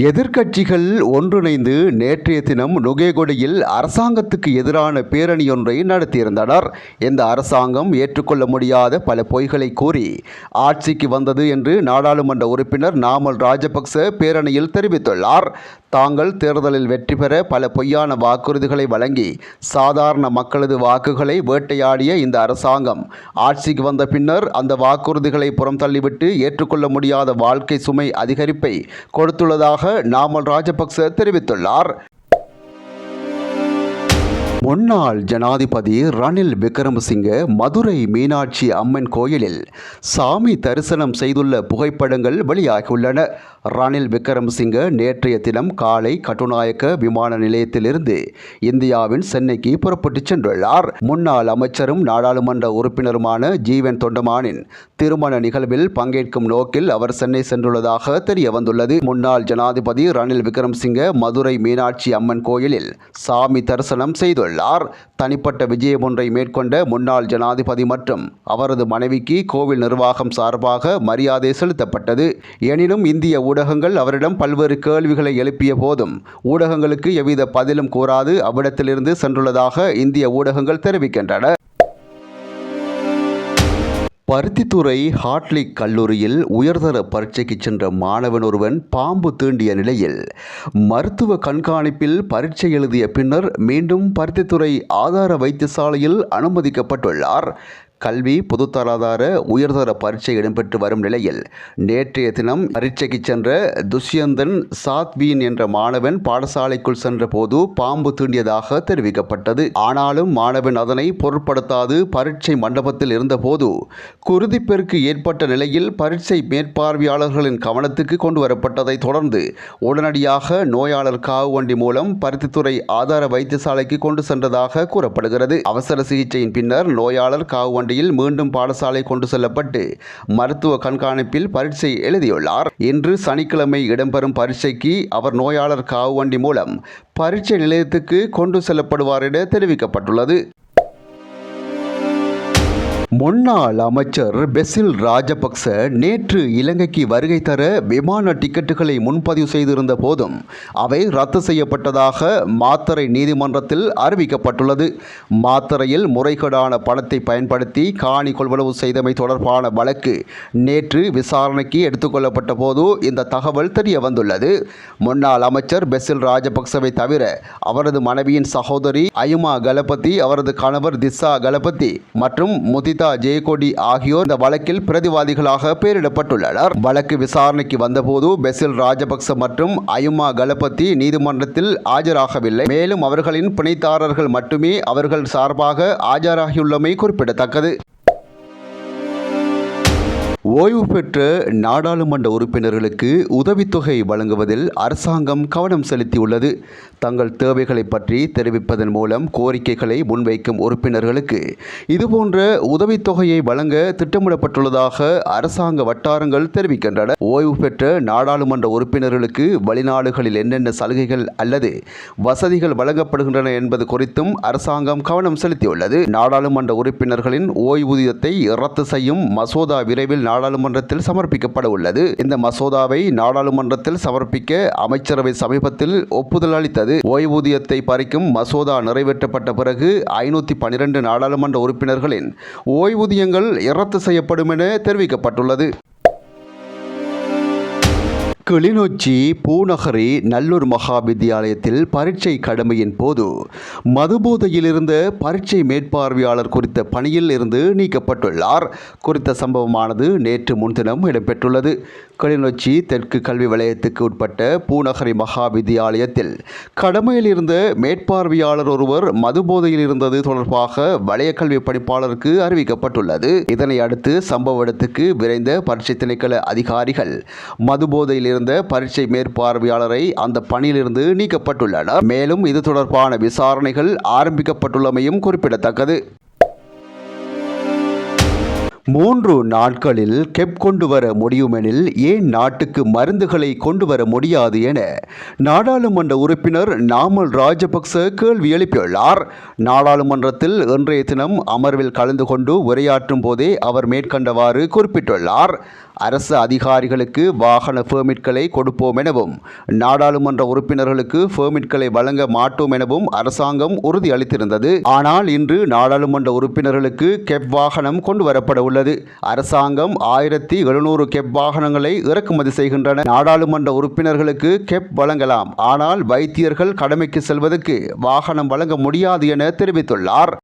எதிர்க்கட்சிகள் ஒன்றிணைந்து நேற்றைய தினம் நுகேகொடியில் அரசாங்கத்துக்கு எதிரான பேரணியொன்றை நடத்தியிருந்தனர். இந்த அரசாங்கம் ஏற்றுக்கொள்ள முடியாத பல பொய்களை கூறி ஆட்சிக்கு வந்தது என்று நாடாளுமன்ற உறுப்பினர் நாமல் ராஜபக்ச பேரணியில் தெரிவித்துள்ளார். தாங்கள் தேர்தலில் வெற்றி பெற பல பொய்யான வாக்குறுதிகளை வழங்கி சாதாரண மக்களது வாக்குகளை வேட்டையாடிய இந்த அரசாங்கம் ஆட்சிக்கு வந்த பின்னர் அந்த வாக்குறுதிகளை புறம் தள்ளிவிட்டு ஏற்றுக்கொள்ள முடியாத வாழ்க்கை சுமை அதிகரிப்பை கொடுத்துள்ளதாக நாமல் ராஜபக்ச தெரிவித்துள்ளார். முன்னாள் ஜனாதிபதி ரணில் விக்ரமசிங்க மதுரை மீனாட்சி அம்மன் கோயிலில் சாமி தரிசனம் செய்துள்ள புகைப்படங்கள் வெளியாகியுள்ளன. ரணில் விக்ரமசிங்க நேற்றைய தினம் காலை கட்டுநாயக்க விமான நிலையத்திலிருந்து இந்தியாவின் சென்னைக்கு புறப்பட்டுச் சென்றுள்ளார். முன்னாள் அமைச்சரும் நாடாளுமன்ற உறுப்பினருமான ஜீவன் தொண்டமானின் திருமண நிகழ்வில் பங்கேற்கும் நோக்கில் அவர் சென்னை சென்றுள்ளதாக தெரிய வந்துள்ளது முன்னாள் ஜனாதிபதி ரணில் விக்ரமசிங்க மதுரை மீனாட்சி அம்மன் கோயிலில் சாமி தரிசனம் செய்துள்ளார். தனிப்பட்ட விஜயம் ஒன்றை மேற்கொண்ட முன்னாள் ஜனாதிபதி மற்றும் அவரது மனைவிக்கு கோவில் நிர்வாகம் சார்பாக மரியாதை செலுத்தப்பட்டது. எனினும் இந்திய ஊடகங்கள் அவரிடம் பல்வேறு கேள்விகளை எழுப்பிய போதும் ஊடகங்களுக்கு எவ்வித பதிலும் கூறாது. அவ்விடத்திலிருந்து சென்றுள்ளதாக இந்திய ஊடகங்கள் தெரிவிக்கின்றன. பருத்தித்துறை ஹாட்லிக் கல்லூரியில் உயர்தர பரீட்சைக்கு சென்ற மாணவன் ஒருவன் பாம்பு தீண்டிய நிலையில் மருத்துவ கண்காணிப்பில் பரீட்சை எழுதிய பின்னர் மீண்டும் பருத்தித்துறை ஆதார வைத்தியசாலையில் அனுமதிக்கப்பட்டுள்ளார். கல்வி பொதுத்தராதார உயர்தர பரீட்சை இடம்பெற்று வரும் நிலையில் நேற்றைய தினம் பரீட்சைக்கு சென்ற துஷ்யந்தன் சாத்வீன் என்ற மாணவன் பாடசாலைக்குள் சென்ற போது பாம்பு தீண்டியதாக தெரிவிக்கப்பட்டது. ஆனாலும் மாணவன் அதனை பொருட்படுத்தாது பரீட்சை மண்டபத்தில் இருந்தபோது குருதிப்பெருக்கு ஏற்பட்ட நிலையில் பரீட்சை மேற்பார்வையாளர்களின் கவனத்துக்கு கொண்டு வரப்பட்டதை தொடர்ந்து உடனடியாக நோயாளர் காவு வண்டி மூலம் பருத்தித்துறை ஆதார வைத்தியசாலைக்கு கொண்டு சென்றதாக கூறப்படுகிறது. அவசர சிகிச்சையின் பின்னர் நோயாளர் காவு வண்டியில் மீண்டும் பாடசாலை கொண்டு செல்லப்பட்டு மருத்துவ கண்காணிப்பில் பரீட்சை எழுதியுள்ளார். இன்று சனிக்கிழமை இடம்பெறும் பரீட்சைக்கு அவர் நோயாளர் காவு வண்டி மூலம் பரீட்சை நிலையத்துக்கு கொண்டு செல்லப்படுவார் என தெரிவிக்கப்பட்டுள்ளது. முன்னாள் அமைச்சர் பெசில் ராஜபக்ச நேற்று இலங்கைக்கு வருகை தர விமான டிக்கெட்டுகளை முன்பதிவு செய்திருந்த போதும் அவை ரத்து செய்யப்பட்டதாக மாத்தறை நீதிமன்றத்தில் அறிவிக்கப்பட்டுள்ளது. மாத்தறையில் முறைகேடான பணத்தை பயன்படுத்தி காணி கொள்வனவு செய்தமை தொடர்பான வழக்கு நேற்று விசாரணைக்கு எடுத்துக்கொள்ளப்பட்ட போது இந்த தகவல் தெரிய வந்துள்ளது முன்னாள் அமைச்சர் பெசில் ராஜபக்சவை தவிர அவரது மனைவியின் சகோதரி அயுமா கலபதி அவரது கணவர் திசா கலபதி மற்றும் முதித் ஜெயக்கொடி ஆகியோர் இந்த வழக்கில் பிரதிவாதிகளாக பெயரிடப்பட்டுள்ளனர். வழக்கு விசாரணைக்கு வந்தபோது பெசில் ராஜபக்ச மற்றும் அயுமா கலபதி நீதிமன்றத்தில் ஆஜராகவில்லை. மேலும் அவர்களின் பிணைத்தாரர்கள் மட்டுமே அவர்கள் சார்பாக ஆஜராகியுள்ளமை குறிப்பிடத்தக்கது. ஓய்வு பெற்ற நாடாளுமன்ற உறுப்பினர்களுக்கு உதவித்தொகை வழங்குவதில் அரசாங்கம் கவனம் செலுத்தியுள்ளது. தங்கள் தேவைகளை பற்றி தெரிவிப்பதன் மூலம் கோரிக்கைகளை முன்வைக்கும் உறுப்பினர்களுக்கு இதுபோன்ற உதவித்தொகையை வழங்க திட்டமிடப்பட்டுள்ளதாக அரசாங்க வட்டாரங்கள் தெரிவிக்கின்றன. ஓய்வு பெற்ற நாடாளுமன்ற உறுப்பினர்களுக்கு வெளிநாடுகளில் என்னென்ன சலுகைகள் அல்லது வசதிகள் வழங்கப்படுகின்றன என்பது குறித்தும் அரசாங்கம் கவனம் செலுத்தியுள்ளது. நாடாளுமன்ற உறுப்பினர்களின் ஓய்வூதியத்தை ரத்து செய்யும் மசோதா விரைவில் நாடாளுமன்றத்தில் சமர்ப்பிக்கப்பட உள்ளது இந்த மசோதாவை நாடாளுமன்றத்தில் சமர்ப்பிக்க அமைச்சரவை சமீபத்தில் ஒப்புதல் அளித்தது. ஓய்வூதியத்தை பறிக்கும் மசோதா நிறைவேற்றப்பட்ட பிறகு ஐநூற்றி பனிரெண்டு நாடாளுமன்ற உறுப்பினர்களின் ஓய்வூதியங்கள் ரத்து செய்யப்படும் என தெரிவிக்கப்பட்டுள்ளது. கிளிநொச்சி பூநகரி நல்லூர் மகா வித்தியாலயத்தில் பரீட்சை கடமையின் போது மதுபோதையில் இருந்த பரீட்சை மேற்பார்வையாளர் குறித்த பணியில் இருந்து நீக்கப்பட்டுள்ளார். குறித்த சம்பவமானது நேற்று முன்தினம் இடம்பெற்றுள்ளது. கிளிநொச்சி தெற்கு கல்வி வலயத்துக்கு உட்பட்ட பூநகரி மகா வித்தியாலயத்தில் கடமையில் இருந்த மேற்பார்வையாளர் ஒருவர் மதுபோதையில் இருந்தது தொடர்பாக வலய கல்வி படிப்பாளருக்கு அறிவிக்கப்பட்டுள்ளது. இதனை அடுத்து சம்பவ இடத்துக்கு விரைந்த பரீட்சை திணைக்கள அதிகாரிகள் மதுபோதையில் இருந்த பரீட்சை மேற்பார்வையாளரை அந்த பணியிலிருந்து நீக்கப்பட்டுள்ளனர். மேலும் இது தொடர்பான விசாரணைகள் ஆரம்பிக்கப்பட்டுள்ளமையும் குறிப்பிடத்தக்கது. மூன்று நாட்களில் கெப் கொண்டு வர முடியுமெனில் ஏன் நாட்டுக்கு மருந்துகளை கொண்டு வர முடியாது என நாடாளுமன்ற உறுப்பினர் நாமல் ராஜபக்ச கேள்வி எழுப்பியுள்ளார். நாடாளுமன்றத்தில் இன்றைய தினம் அமர்வில் கலந்து கொண்டு உரையாற்றும் போதே அவர் மேற்கண்டவாறு குறிப்பிட்டுள்ளார். அரசு அதிகாரிகளுக்கு வாகன பெர்மிட்களை கொடுப்போம் எனவும் நாடாளுமன்ற உறுப்பினர்களுக்கு பெர்மிட்களை வழங்க மாட்டோம் எனவும் அரசாங்கம் உறுதியளித்திருந்தது ஆனால் இன்று நாடாளுமன்ற உறுப்பினர்களுக்கு கெப் வாகனம் கொண்டு வரப்பட உள்ளது. அரசாங்கம் ஆயிரத்தி எழுநூறு கெப் வாகனங்களை இறக்குமதி செய்கின்றன. நாடாளுமன்ற உறுப்பினர்களுக்கு கெப் வழங்கலாம். ஆனால் வைத்தியர்கள் கடமைக்கு செல்வதற்கு வாகனம் வழங்க முடியாது என தெரிவித்துள்ளார்.